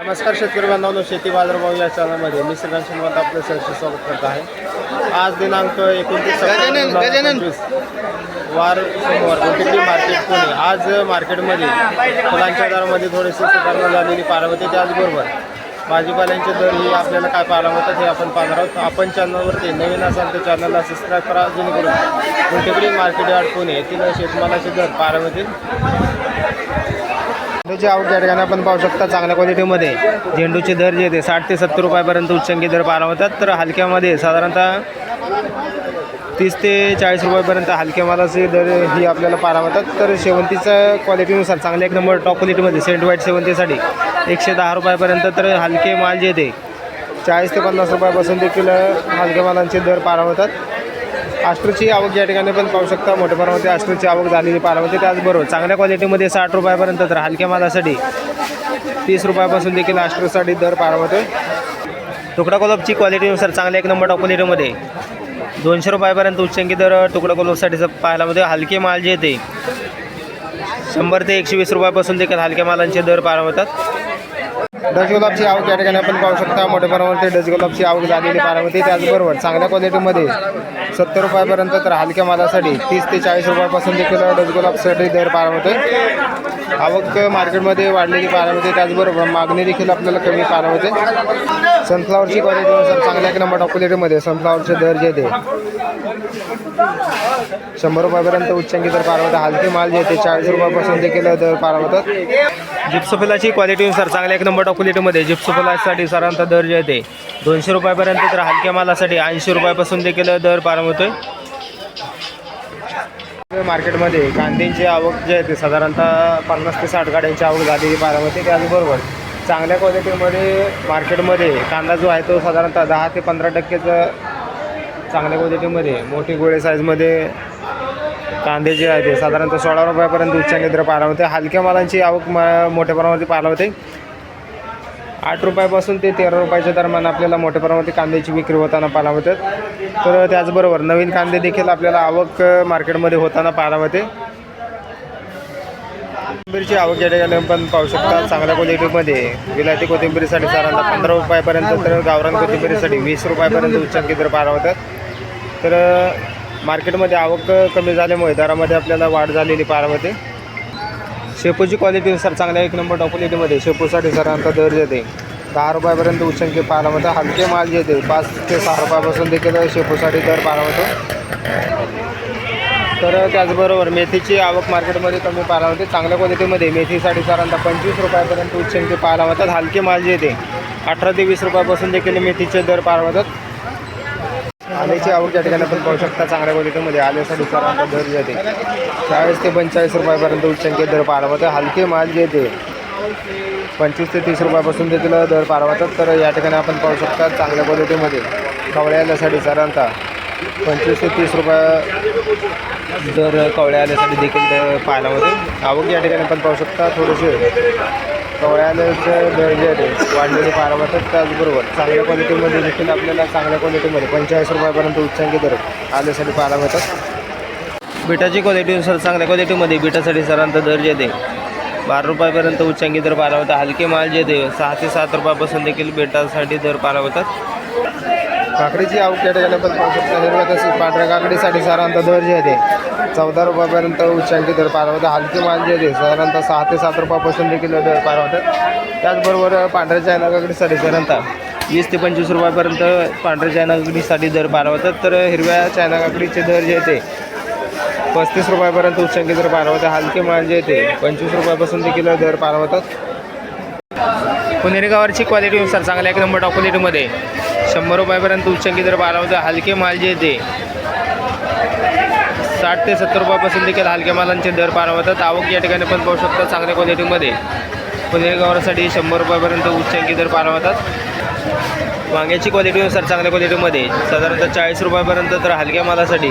नमस्कार शेतकरी बांधवांनो शेती बाजारभाव या चॅनलमध्ये मी श्रीकांत शिंदवंत आपलं सहर्ष स्वागत करत आहे. आज दिनांक एकोणतीस वार सोमवार कोणती मार्केट पुणे. आज मार्केटमध्ये फुलांच्या दरामध्ये थोडीशी सुधारणा झालेली पाहायला होते त्याचबरोबर भाजीपाल्यांचे दर ही आपल्याला काय पाहायला होतात हे आपण पाहणार आहोत. आपण चॅनलवरती नवीन असाल तर चॅनलला सबस्क्राईब करा जेणेकरून कोणतेकडे मार्केट यार्ड पुणे येथील शेतमालाचे दर पाहायला झेंडूचे आवक या ठिकाणी आपण पाहू शकता चांगल्या क्वालिटीमध्ये. झेंडूचे दर जे ते साठ ते सत्तर रुपयापर्यंत उच्चंकी दर पाहायला होतात तर हलक्यामध्ये साधारणतः तीस ते चाळीस रुपयापर्यंत हलक्या मालाचे दर ही आपल्याला पारावतात होतात तर शेवंतीच्या क्वालिटीनुसार चांगल्या एक नंबर टॉप क्वालिटीमध्ये सेंट व्हाईट शेवंतीसाठी एकशे दहा रुपयापर्यंत तर हलके माल जे ते चाळीस ते पन्नास रुपयापासून देखील हलक्या मालांचे दर पारावतात होतात आवक या ठिकाणी पण पाहू शकता. मोठ्या प्रमाणामध्ये आष्ट्रूची आवक झालेली पाहायला होते त्याचबरोबर चांगल्या क्वालिटीमध्ये साठ रुपयापर्यंत तर हलक्या मालासाठी तीस रुपयापासून देखील आष्ट्रूसाठी दर पाहायला होतो तुकडा कोलपची क्वालिटीनुसार चांगल्या एक नंबर क्वालिटीमध्ये दोनशे रुपयापर्यंत उच्चांकी दर तुकडा कोलपसाठी पाहायला हलके माल जे ते शंभर ते एकशे वीस रुपयापासून देखील हलक्या मालांचे दर पाहायला होतात डच गुलाबची आवक या ठिकाणी आपण पाहू शकता. मोठ्या प्रमाणामध्ये डच गुलाबची आवक झालेली पाहायला होती त्याचबरोबर चांगल्या क्वालिटीमध्ये सत्तर रुपयापर्यंत तर हलक्या मालासाठी तीस ते चाळीस रुपयापासून देखील डच गुलाबसाठी दर पाहायला होते आवक मार्केटमध्ये वाढलेली पाहायला होते त्याचबरोबर मागणी देखील आपल्याला कमी पाहायला होते सनफ्लावरची क्वालिटीनुसार चांगल्या एक नंबर क्वालिटीमध्ये सनफ्लावरचे दर जे ते शंभर रुपयापर्यंत उच्चांकी दर पार होता हलके माल जे ते चाळीस रुपयापासून देखील दर पार होतात जिप्सोफिलाची क्वालिटीनुसार चांगल्या एक नंबर टॉप क्वालिटीमध्ये जिप्सोफिलासाठी साधारणतः दर जे आहे ते दोनशे रुपयापर्यंत तर हलक्या मालासाठी ऐंशी रुपयापासून देखील दर पारवतोय. मार्केटमध्ये कांद्यांची आवक जे आहे ते साधारणतः पन्नास ते साठ गाड्यांची आवक झालेली पाहायला होते त्याचबरोबर चांगल्या क्वालिटीमध्ये मार्केटमध्ये कांदा जो आहे तो साधारणतः दहा ते पंधरा टक्केचं चांगल्या क्वालिटीमध्ये मोठी गोळे साईजमध्ये कांदे जे आहे ते साधारणतः सोळा रुपयापर्यंत उच्चांकी दर पाहायला होते हलक्या मालांची आवक म मोठ्या प्रमाणात पाहायला होते आठ रुपयापासून ते तेरा रुपयाच्या दरम्यान आपल्याला मोठ्या प्रमाणात कांद्याची विक्री होताना पाहायला होते तर त्याचबरोबर नवीन कांदे देखील आपल्याला आवक मार्केटमध्ये होताना पाहायला होते कोथिंबीरची आवक या ठिकाणी पण पाहू शकता. चांगल्या क्वालिटीमध्ये विलायती कोथिंबीरीसाठी साधारणतः पंधरा रुपयापर्यंत तर गावरान कोथिंबीरीसाठी वीस रुपयापर्यंत उच्चांकी दर पाहायला होतात तर मार्केटमध्ये आवक कमी झाल्यामुळे दरामध्ये आपल्याला वाढ झालेली पारामध्ये होते शेपूची क्वालिटीनुसार चांगल्या एक नंबर टॉप क्वालिटीमध्ये शेपूसाठी सरांचा दर येते दहा रुपयापर्यंत उच्चांकी पाहायला हलके माल येते पाच ते सहा रुपयापासून देखील शेपूसाठी दर पाहायला होतो तर त्याचबरोबर मेथीची आवक मार्केटमध्ये कमी पाहायला होते चांगल्या क्वालिटीमध्ये मेथीसाठी साधारणतः पंचवीस रुपयापर्यंत उच्चांकी पाहायला होतात हलके माल येते अठरा ते वीस रुपयापासून देखील मेथीचे दर पाहायला होतात आल्याची आवक या ठिकाणी आपण पाहू शकता चांगल्या क्वालिटीमध्ये आल्यासाठी साधारणतः दर जे चाळीस ते पंचेचाळीस रुपयापर्यंत उच्चांकी दर पाडवा तर हलके माल जे ते पंचवीस ते तीस रुपयापासून देखील दर पारवतात. तर या ठिकाणी आपण पाहू शकता चांगल्या क्वालिटीमध्ये कवळ्या आल्यासाठी साधारणतः पंचवीस ते तीस रुपये दर कवळ्या आल्यासाठी देखील दर पाहायला होते आवक या ठिकाणी आपण पाहू शकता थोडेसे कवळ्याचं आल्याचे आहे. वाढलेली वाढलेले पाहायला होतात त्याचबरोबर चांगल्या क्वालिटीमध्ये देखील आपल्याला चांगल्या क्वालिटीमध्ये पंचेचाळीस रुपयापर्यंत उच्चांकी दर आल्यासाठी पाहायला होतात बिटाची क्वालिटी सर चांगल्या क्वालिटीमध्ये बिटासाठी सरांचा दर जे बारा रुपयापर्यंत उच्चांकी दर पाहायला होता हलके माल जे ते सहा ते सात रुपयापासून देखील बेटासाठी दर पाहायला होतात काकडीची आवक या ठिकाणी पण पाहू शकता. हिरव्या तसेच पांढऱ्या काकडीसाठी साधारणतः दर जे आहे चौदा रुपयापर्यंत उच्चांकी दर पार होतं. हलके माल जे आहे साधारणतः सहा ते सात रुपयापासून देखील दर पार होतात त्याचबरोबर पांढऱ्या चायना साधारणतः वीस ते पंचवीस रुपयापर्यंत पांढऱ्या चायनाकडीसाठी दर पार होतात. तर हिरव्या चायना काकडीचे दर जे आहे ते पस्तीस रुपयापर्यंत उच्चांकी दर पार होते. हलके माल जे ते पंचवीस रुपयापासून देखील दर पार होतात. पुणेरी गावाची क्वालिटीनुसार चांगल्या एक नंबर टॉप क्वालिटीमध्ये शंभर रुपयापर्यंत उच्चांकी दर पार होते. हलके माल जे ते साठ ते सत्तर रुपयापासून देखील हलक्या मालांचे दर पार होतात आवक या ठिकाणी पण पाहू शकतात चांगल्या क्वालिटीमध्ये पुणेरी गव्हासाठी शंभर रुपयापर्यंत उच्चांकी दर पार होतात वांग्याची क्वालिटीनुसार चांगल्या क्वालिटीमध्ये साधारणतः चाळीस रुपयापर्यंत तर हलक्या मालासाठी.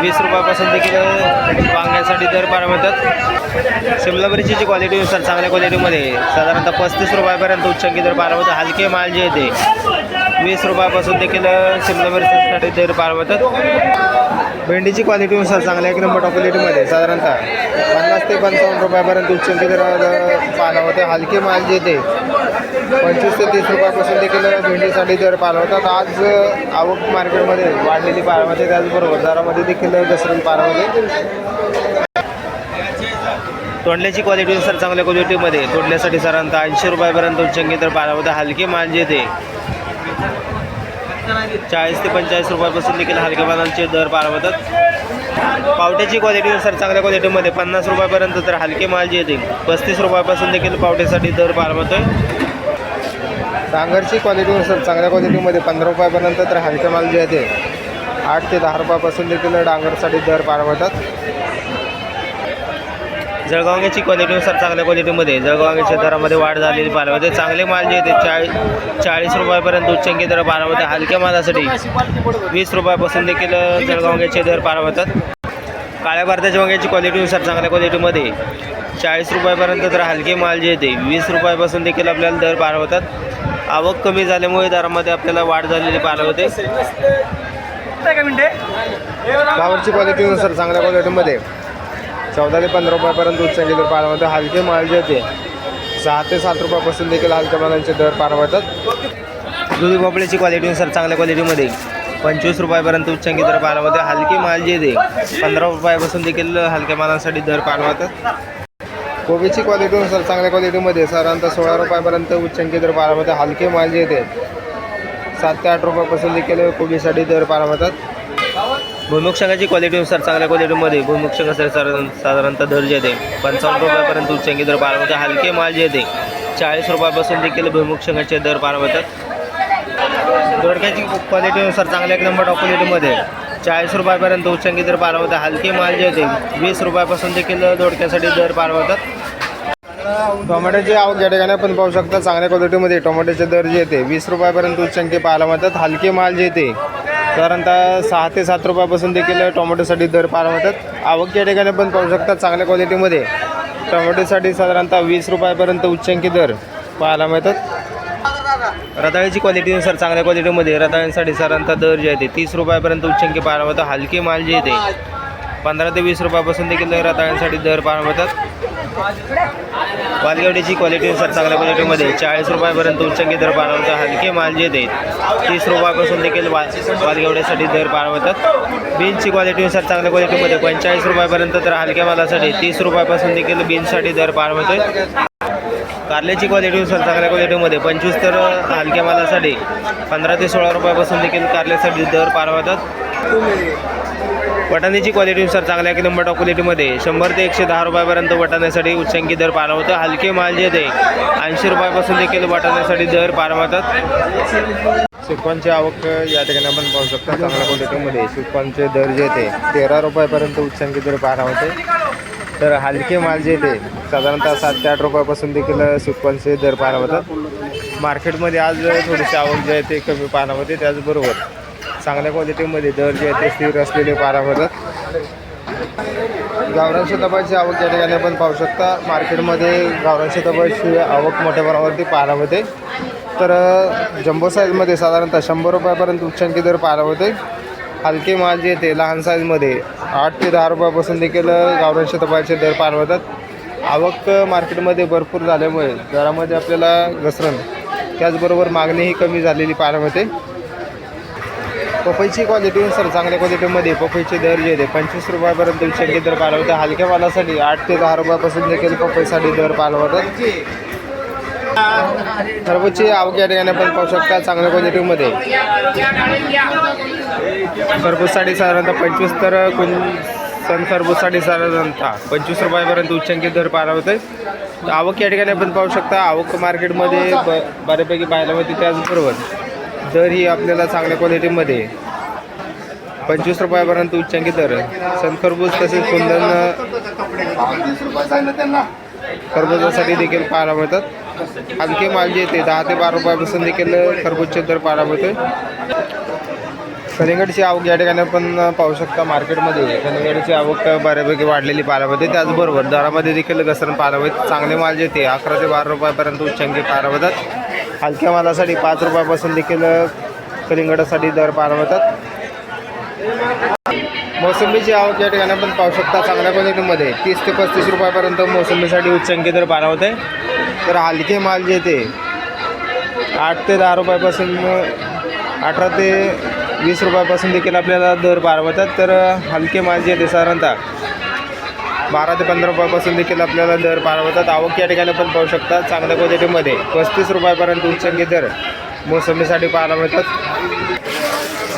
वीस रुपयापासून देखील वांग्यासाठी दर पार होतात शिमला मिरचीची क्वालिटीनुसार चांगल्या क्वालिटीमध्ये साधारणतः पस्तीस रुपयापर्यंत उच्चांकी दर पार होतात हलके माल जे येते. वीस रुपयापासून देखील शिमला मिरचीसाठी दर पार होतात भेंडीची क्वालिटीनुसार चांगल्या एक नंबर क्वालिटीमध्ये साधारणतः पन्नास ते पंचावन्न रुपयापर्यंत उच्चंकी दर पाला होते हलके माल जे येते पंचवीस ते तीस रुपयापासून देखील भेंडीसाठी दर पालवतात होतात आज आवक मार्केटमध्ये वाढलेली पाळामध्ये त्याचबरोबर दरामध्ये देखील घसरण पाळामध्ये तोडल्याची क्वालिटीनुसार चांगल्या क्वालिटीमध्ये तोडल्यासाठी साधारणतः ऐंशी रुपयापर्यंत उच्चंकी दर पाळामध्ये हलके माल जे येते चाळीस ते पंचेचाळीस रुपयापासून देखील हलक्या मालांचे दर होतात पावट्याची क्वालिटीनुसार चांगल्या क्वालिटीमध्ये पन्नास रुपयापर्यंत तर हलके माल जे येतील पस्तीस रुपयापासून देखील पावट्यासाठी दर पाळवतोय डांगरची क्वालिटीनुसार चांगल्या क्वालिटीमध्ये पंधरा रुपयापर्यंत तर हलके माल जे येते आठ ते दहा रुपयापासून देखील डांगरसाठी दर पाळवतात जळगावण्याची क्वालिटीनुसार चांगल्या क्वालिटीमध्ये जळगावण्याच्या दरामध्ये वाढ झालेली पाळवते चांगले माल जे येते चाळीस चाळीस रुपयापर्यंत उच्चांकी दर पाळवते हलक्या मालासाठी वीस रुपयापासून देखील जळगावण्याचे दर पाळवतात काळ्या भारताच्या वांग्याची क्वालिटीनुसार चांगल्या क्वालिटीमध्ये चाळीस रुपयापर्यंत तर हलके माल जे येते वीस रुपयापासून देखील आपल्याला दर पार होतात. आवक कमी झाल्यामुळे दरामध्ये आपल्याला वाढ झालेली पार होते फ्लावरची क्वालिटीनुसार चांगल्या क्वालिटीमध्ये चौदा ते पंधरा रुपयापर्यंत उच्चांकी दर पार होते हलके माल जे येते सहा ते सात रुपयापासून देखील हलक्या मालांचे दर पार होतात दुधी भोपळ्याची क्वालिटीनुसार चांगल्या क्वालिटीमध्ये पंचवीस रुपयापर्यंत उच्चांकी दर पाण्यामध्ये हलके माल जे येते पंधरा रुपयापासून देखील हलक्या मालांसाठी दर पाणवतात कोबीची क्वालिटीनुसार चांगल्या क्वालिटीमध्ये साधारणतः सोळा रुपयापर्यंत उच्चांकी दर पाण्यामध्ये हलके माल जे येते सात ते आठ रुपयापासून देखील कोबीसाठी दर पाणवतात भुईमुग क्वालिटीनुसार चांगल्या क्वालिटीमध्ये भुईमुग साधारण साधारणतः दर जे येते पंचावन्न रुपयापर्यंत उच्चांकी दर पाणवते हलके माल जे येते चाळीस रुपयापासून देखील भुईमुग दर पारवतात दोडक्याची क्वालिटीनुसार चांगल्या एक नंबर टॉप क्वालिटीमध्ये चाळीस रुपयापर्यंत उच्चांकी दर पार हलके माल जे होते वीस रुपयापासून देखील दोडक्यासाठी दर पारवतात टोमॅटोची आवक या ठिकाणी आपण पाहू शकता चांगल्या क्वालिटीमध्ये टोमॅटोचे दर जे येते वीस रुपयापर्यंत उच्चांकी पाहायला मिळतात. हलके माल जे येते साधारणतः सहा ते सात रुपयापासून देखील टोमॅटोसाठी दर पार होतात. आवक या ठिकाणी पण पाहू शकता चांगल्या क्वालिटीमध्ये. टोमॅटोसाठी साधारणतः वीस रुपयापर्यंत उच्चांकी दर पाहायला मिळतात. रताळ्याची क्वालिटीनुसार चांगल्या क्वालिटीमध्ये रताळ्यांसाठी साधारणतः दर जे येते तीस रुपयापर्यंत उच्चांकी पाहायला मिळतात. हलके माल जे येते पंधरा ते वीस रुपयापासून देखील रताळ्यांसाठी दर पाहायला मिळतात. वालगवडीची क्वालिटीनुसार चांगल्या क्वालिटीमध्ये चाळीस रुपयापर्यंत उच्चांकी दर पाहायला हलके माल जे देत तीस रुपयापासून देखील वा वालगवड्यासाठी दर पाहायला बीन्सची क्वालिटीनुसार चांगल्या क्वालिटीमध्ये पंचेचाळीस रुपयापर्यंत तर हलक्या मालासाठी तीस रुपयापासून देखील बीन्ससाठी दर पाहायला कारल्याची क्वालिटीनुसार चांगल्या क्वालिटीमध्ये पंचवीस तर हलक्या मालासाठी पंधरा ते सोळा रुपयापासून देखील कारल्यासाठी दर पारवतात. वटाण्याची क्वालिटीनुसार चांगल्या एक नंबर टॉप क्वालिटीमध्ये शंभर ते एकशे दहा रुपयापर्यंत वटाण्यासाठी उच्चांकी दर पारवतं. हलके माल जे ते ऐंशी रुपयापासून देखील वटाण्यासाठी दर पारवतात. सुकवांची आवक या ठिकाणी आपण पाहू शकता चांगल्या क्वालिटीमध्ये सुकवांचे दर जे ते तेरा रुपयापर्यंत उच्चांकी दर पारवते. तर हलके माल जे ते साधारणतः सात ते आठ रुपयापासून देखील सुकवांचे दर पाहायला होतात मार्केटमध्ये आज थोडीशी आवक जे आहे ते कमी पाहायला होते त्याचबरोबर. चांगल्या क्वालिटीमध्ये दर जे आहे ते स्थिर असलेले पारा होतात गावरान शताबाची आवक या ठिकाणी आपण पाहू शकता मार्केटमध्ये गावरान शताबाची आवक मोठ्या प्रमाणावरती पाहायला होते तर जम्बो साईजमध्ये साधारणतः शंभर रुपयापर्यंत उच्चांकी दर पाहायला होते हलके माल जे येते लहान साईजमध्ये आठ ते दहा रुपयापासून देखील गावरान शतपाचे दर पार होतात आवक मार्केटमध्ये भरपूर झाल्यामुळे दरामध्ये आपल्याला घसरण त्याचबरोबर मागणीही कमी झालेली पार होते पपईची क्वालिटी सर चांगल्या क्वालिटीमध्ये पपईचे दर जे आहे पंचवीस रुपयापर्यंत उच्चांकी दर पार हलक्या मालासाठी आठ ते दहा रुपयापासून देखील पपईसाठी दर पालवतात. होतात खरबूजची आवक या ठिकाणी आपण पाहू शकता चांगल्या क्वालिटीमध्ये खरबूजसाठी साधारणतः पंचवीस तर कोण सन खरबूजसाठी साधारणतः पंचवीस रुपयापर्यंत उच्चांकी दर पार होते आवक या ठिकाणी आपण पाहू शकता आवक मार्केटमध्ये ब बऱ्यापैकी पाहायला होती त्याचबरोबर. दर ही आपल्याला चांगल्या क्वालिटीमध्ये पंचवीस रुपयापर्यंत उच्चांकी दर. सन खरबूज तसेच कुंदन खरबुजासाठी देखील पाहायला मिळतात. आणखी माल जे येते दहा ते बारा रुपयापासून देखील खरबूजचे दर पाहायला मिळतोय. कलिंगडची आवक या ठिकाणी पण पाहू शकता मार्केटमध्ये. कलिंगडची आवक बऱ्यापैकी वाढलेली पाहायला मिळते. त्याचबरोबर दरामध्ये देखील घसरण पाहायला मिळते. चांगले माल जे ते अकरा ते बारा रुपयापर्यंत उच्चांकी पाहायला मिळतात. हलक्या मालासाठी पाच रुपयापासून देखील कलिंगडासाठी दर पारवतात. मोसंबीची आवक या ठिकाणी आपण पाहू शकता चांगल्या क्वालिटीमध्ये. तीस ते पस्तीस रुपयापर्यंत मोसंबीसाठी उच्चांकी दर पाहायला होते तर हलके माल जे ते आठ ते दहा रुपयापासून अठरा ते वीस रुपयापासून देखील आपल्याला दर पारवतात. तर हलके माल जे ते साधारणतः बारा ते पंधरा रुपयापासून देखील आपल्याला दर पारवतात आवक या ठिकाणी पण पाहू शकता चांगल्या क्वालिटीमध्ये. पस्तीस रुपयापर्यंत उच्चांकी दर मोसंबीसाठी पाहायला मिळतात.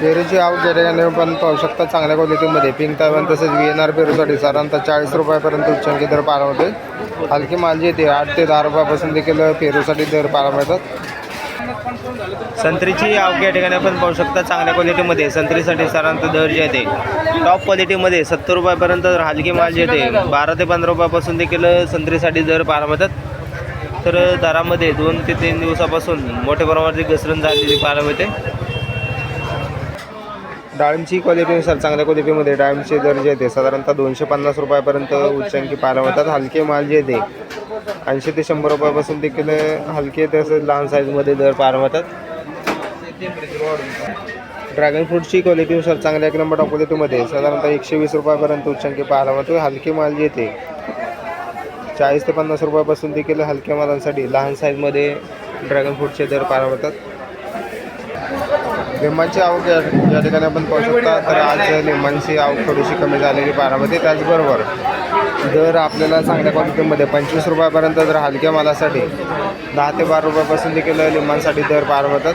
पेरूची आवक या ठिकाणी पण पाहू शकता चांगल्या क्वालिटीमध्ये. पिंक तायवान तसेच व्ही एन आर पेरूसाठी साधारणतः चाळीस रुपयापर्यंत उच्चांकी दर पाहायला मिळते हलकी मालजी येते आठ ते दहा रुपयापासून देखील पेरूसाठी दर पाहायला मिळतात. संत्रीची आवक या ठिकाणी आपण पाहू शकता चांगल्या क्वालिटीमध्ये संत्रीसाठी साधारणतः दर जे ते टॉप क्वालिटीमध्ये सत्तर रुपयापर्यंत तर माल जे ते बारा ते पंधरा रुपयापासून देखील संत्रीसाठी दर पाहायला मिळतात. तर दरामध्ये दोन ते तीन दिवसापासून मोठ्या प्रमाणात घसरण झालेली पाहायला मिळते. डाळिंबची क्वालिटीनुसार चांगल्या क्वालिटीमध्ये डाळिंबचे दर जे ते साधारणतः दोनशे पन्नास रुपयापर्यंत उच्चांकी पाहायला मिळतात. हलके माल जे येते ऐंशी ते शंभर रुपयापासून देखील हलके तसं लहान साईजमध्ये दर पार मिळतात ड्रॅगन फ्रूटची क्वालिटीनुसार चांगल्या एक नंबर टॉप साधारणतः एकशे वीस रुपयापर्यंत उच्चांकी पाहायला मिळतो. हलके माल येते. चाळीस ते पन्नास रुपयापासून देखील हलक्या मालांसाठी लहान साईजमध्ये ड्रॅगन फ्रूटचे दर पार मिळतात. लिंबांची आवक या ठिकाणी आपण पाहू शकता. तर आज लिंबांची आवक थोडीशी कमी झालेली पारामध्ये त्याचबरोबर दर आपल्याला चांगल्या क्वालिटीमध्ये पंचवीस रुपयापर्यंत जर हलक्या मालासाठी दहा ते बारा रुपयापासून देखील लिंबांसाठी दर पार होतात.